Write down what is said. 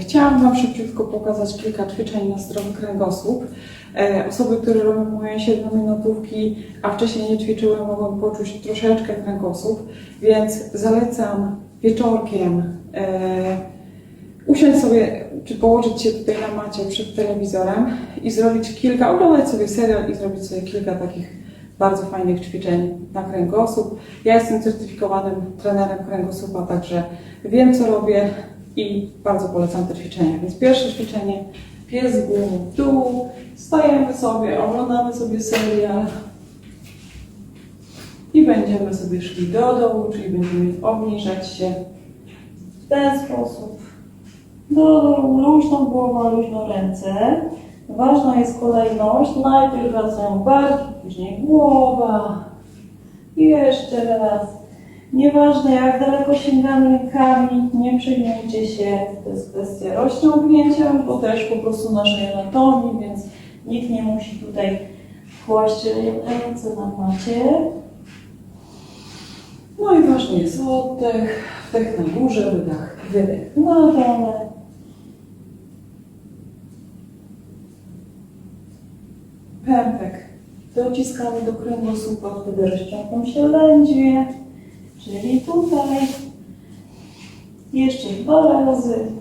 chciałam Wam szybciutko pokazać kilka ćwiczeń na zdrowy kręgosłup. E, Osoby, które robią moje 7-minutówki, a wcześniej nie ćwiczyły, mogą poczuć troszeczkę kręgosłup, więc zalecam wieczorkiem e, usiąść sobie, czy położyć się tutaj na macie przed telewizorem i zrobić kilka, oglądać sobie serial i zrobić sobie kilka takich bardzo fajnych ćwiczeń na kręgosłup. Ja jestem certyfikowanym trenerem kręgosłupa, także wiem co robię i bardzo polecam te ćwiczenia. Więc pierwsze ćwiczenie, pies góry w dół, stajemy sobie, oglądamy sobie serial i będziemy sobie szli do dołu, czyli będziemy obniżać się w ten sposób. Do dołu, luźno głowa, luźno ręce. Ważna jest kolejność. Najpierw wracają barki, później głowa. I jeszcze raz. Nieważne jak daleko sięgamy rękami, nie przejmujcie się. To jest kwestia rozciągnięcia, bo też po prostu naszej anatomii, więc nikt nie musi tutaj kłaść ręce na macie. No i ważny jest oddech, wdech na górze, wydech, wydech na dole. Pępek dociskamy do kręgosłupa, wtedy rozciągną się lędźwie, czyli tutaj. Jeszcze dwa razy.